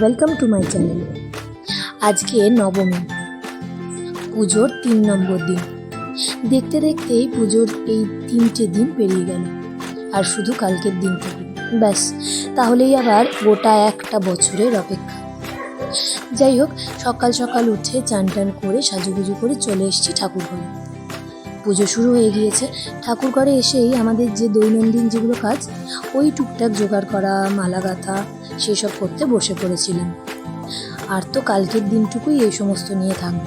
Welcome to my channel আজকে নবমী। পুজোর তিন নম্বর দিন। দেখতে দেখতেই পুজোর এই তিনটে দিন পেরিয়ে গেল। আর শুধু কালকের দিনটুকু ব্যাস, তাহলেই আবার গোটা একটা বছরের অপেক্ষা। যাই হোক, সকাল সকাল উঠে চান টান করে সাজুগুজু করে চলে এসেছি ঠাকুর ঘরে। পুজো শুরু হয়ে গিয়েছে। ঠাকুর ঘরে এসেই আমাদের যে দৈনন্দিন যেগুলো কাজ, ওই টুকটাক জোগাড় করা, মালা গাঁথা সেসব করতে বসে পড়েছিলাম। আর তো কালকের দিনটুকুই এই সমস্ত নিয়ে থাকব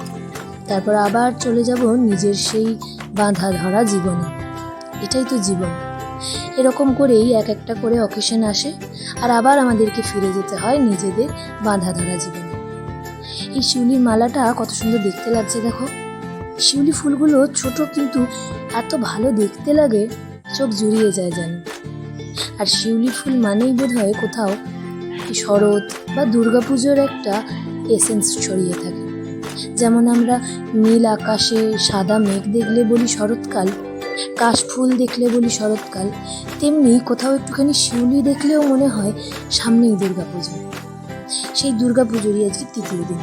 তারপর আবার চলে যাব নিজের সেই বাঁধা ধরা জীবনে। এটাই তো জীবন। এরকম করেই এক একটা করে অকেশন আসে, আর আবার আমাদেরকে ফিরে যেতে হয় নিজেদের বাঁধা ধরা জীবনে। এই শিউলির মালাটা কত সুন্দর দেখতে লাগছে দেখো। শিউলি ফুলগুলো ছোট কিন্তু এত ভালো দেখতে লাগে, চোখ জুড়িয়ে যায় যেন। আর শিউলি ফুল মানেই বোধ হয় কোথাও শরৎ বা দুর্গাপুজোর একটা এসেন্স ছড়িয়ে থাকে। যেমন আমরা নীল আকাশে সাদা মেঘ দেখলে বলি শরৎকাল, কাশফুল দেখলে বলি শরৎকাল, তেমনি কোথাও একটুখানি শিউলি দেখলেও মনে হয় সামনেই দুর্গাপুজো। সেই দুর্গাপুজোরই আজকে তৃতীয় দিন।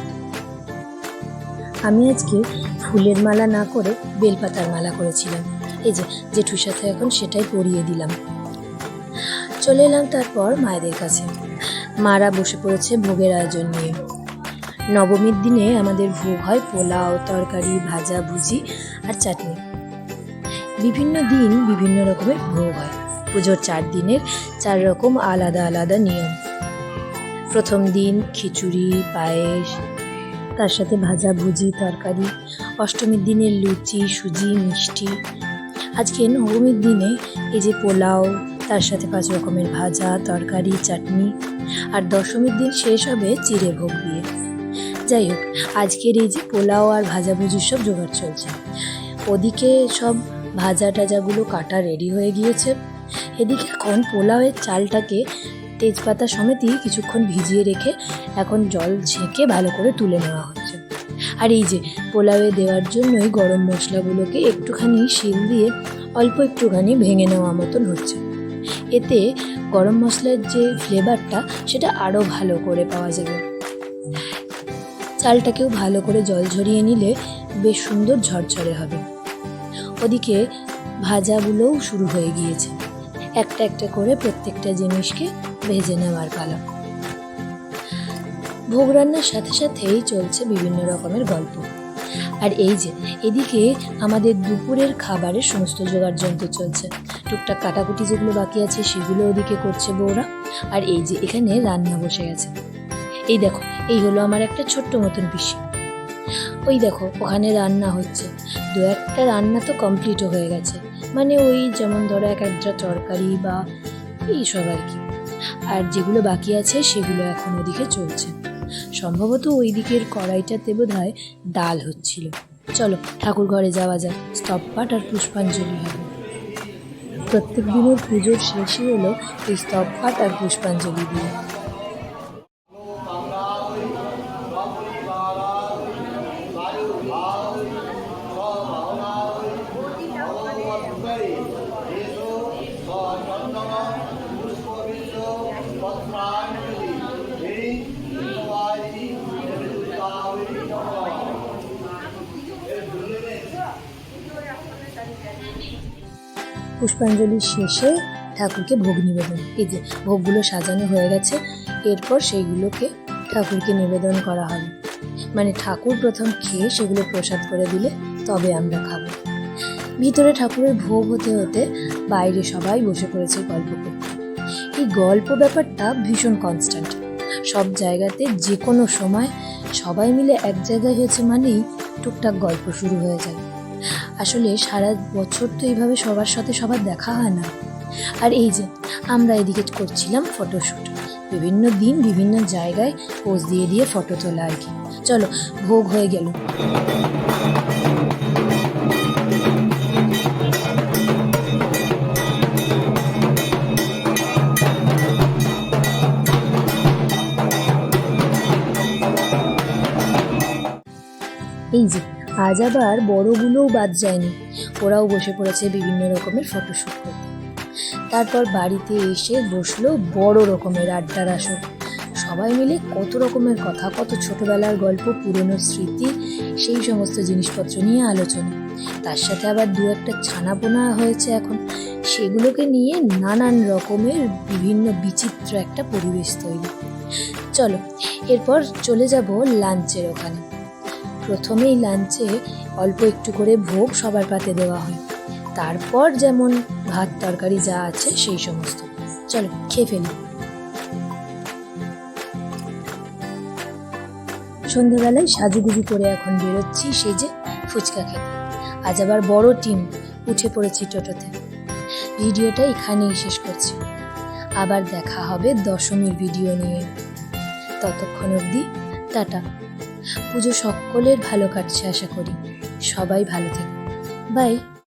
আমি আজকে ফুলের মালা না করে বেলপাতার মালা করেছিলাম। এই যে জেঠুর সাথে এখন সেটাই পরিয়ে দিলাম। চলে এলাম তারপর মায়েদের কাছে। মারা বসে পড়েছে ভোগের আয়োজন নিয়ে। নবমীর দিনে আমাদের ভোগ হয় পোলাও, তরকারি, ভাজা, ভুজি আর চাটনি। বিভিন্ন দিন বিভিন্ন রকমের ভোগ হয়। পুজোর চার দিনের চার রকম আলাদা আলাদা নিয়ম। প্রথম দিন খিচুড়ি, পায়েস, তার সাথে ভাজা, ভুজি, তরকারি। অষ্টমীর দিনে লুচি, সুজি, মিষ্টি। আজকে নবমীর দিনে এই যে পোলাও তার সাথে পাঁচ রকমের ভাজা, তরকারি, চাটনি আর দশমীর দিন শেষ হবে চিড়ে ভোগ দিয়ে। যাই হোক, আজকের এই যে পোলাও আর ভাজাভুজির সব জোগাড় চলছে। ওদিকে সব ভাজা টাজাগুলো কাটা রেডি হয়ে গিয়েছে। এদিকে এখন পোলাওয়ের চালটাকে তেজপাতা সমেতই কিছুক্ষণ ভিজিয়ে রেখে এখন জল ছেঁকে ভালো করে তুলে নেওয়া হচ্ছে। আর এই যে পোলাওয়ে দেওয়ার জন্যই গরম মশলাগুলোকে একটুখানি শিল দিয়ে অল্প একটুখানি ভেঙে নেওয়া মতন হচ্ছে। এতে গরম মশলার যে ফ্লেভারটা সেটা আরও ভালো করে পাওয়া যাবে। চালটাকেও ভালো করে জল ঝরিয়ে নিলে বেশ সুন্দর ঝরঝরে হবে। ওদিকে ভাজাগুলোও শুরু হয়ে গিয়েছে। একটা একটা করে প্রত্যেকটা জিনিসকে ভেজে নেওয়ার পালা। ভোগ রান্নার সাথে সাথেই চলছে বিভিন্ন রকমের গল্প। আর এই যে, এদিকে আমাদের দুপুরের খাবারের সমস্ত জোগাড় যন্ত্র চলছে। টুকটাক কাটাকুটি যেগুলো বাকি আছে সেগুলো ওদিকে করছে বউরা। আর এই যে, এখানে রান্না বসে গেছে। এই দেখো, এই হলো আমার একটা ছোট্ট মতন পিসি। ওই দেখো, ওখানে রান্না হচ্ছে। দু একটা রান্না তো কমপ্লিটও হয়ে গেছে। মানে ওই যেমন ধরো এক একটা তরকারি বা এইসব আর কি। আর যেগুলো বাকি আছে সেগুলো এখন ওদিকে চলছে। সম্ভবত ওই দিকের কড়াইটাতে বোধ হয় ডাল হচ্ছিল চলো ঠাকুর ঘরে যাওয়া যাক স্তব পাঠ আর পুষ্পাঞ্জলি হবে প্রত্যেক দিনের পুজোর শেষই হলো এই স্তব পাঠ আর পুষ্পাঞ্জলি দিয়ে পুষ্পাঞ্জলির শেষে ঠাকুরকে ভোগ নিবেদন। এই যে ভোগগুলো সাজানো হয়ে গেছে, এরপর সেইগুলোকে ঠাকুরকে নিবেদন করা হবে। মানে ঠাকুর প্রথম খেয়ে সেগুলো প্রসাদ করে দিলে তবে আমরা খাব। ভিতরে ঠাকুরের ভোগ হতে হতে বাইরে সবাই বসে পড়েছে গল্প করতে। এই গল্প ব্যাপারটা ভীষণ কনস্ট্যান্ট সব জায়গাতে যে কোনো সময় সবাই মিলে এক জায়গায় হয়েছে মানেই টুকটাক গল্প শুরু হয়ে যায়। আসলে সারা বছর তো এইভাবে সবার সাথে সবার দেখা হয় না। আর এই যে, আমরা এদিকে করছিলাম ফটোশ্যুট বিভিন্ন দিন বিভিন্ন জায়গায় পোজ দিয়ে দিয়ে ফটো তোলা আর কি। চলো, ভোগ হয়ে গেল। এই যে আজ আবার বড়গুলোও বাদ যায়নি। ওরাও বসে পড়েছে বিভিন্ন রকমের ফটোশ্যুট করতে। তারপর বাড়িতে এসে বসল বড় রকমের আড্ডার আসর। সবাই মিলে কত রকমের কথা, কত ছোটবেলার গল্প, পুরনো স্মৃতি, সেই সমস্ত জিনিসপত্র নিয়ে আলোচনা। তার সাথে আবার দু একটা ছানা ছানাপোনা হয়েছে এখন। সেগুলোকে নিয়ে নানান রকমের বিভিন্ন বিচিত্র একটা পরিবেশ তৈরি। চলো, এরপর চলে যাব লাঞ্চের ওখানে। প্রথমেই লাঞ্চে অল্প একটু করে ভোগ সবার পাতে দেওয়া হয়। তারপর যেমন ভাত, তরকারি যা আছে সেই সমস্ত। চলো, খেয়ে ফেলি। সন্ধ্যেবেলায় সাজুগুজু করে এখন বেরোচ্ছি সেজে ফুচকা খেতে। আজ আবার বড় টিম উঠে পড়েছি টোটোতে। ভিডিওটা এখানেই শেষ করছি। আবার দেখা হবে দশমীর ভিডিও নিয়ে। ততক্ষণ অবধি টাটা। পুজো সকলের ভালো কাটছে আশা করি। সবাই ভালো থাকে বাই।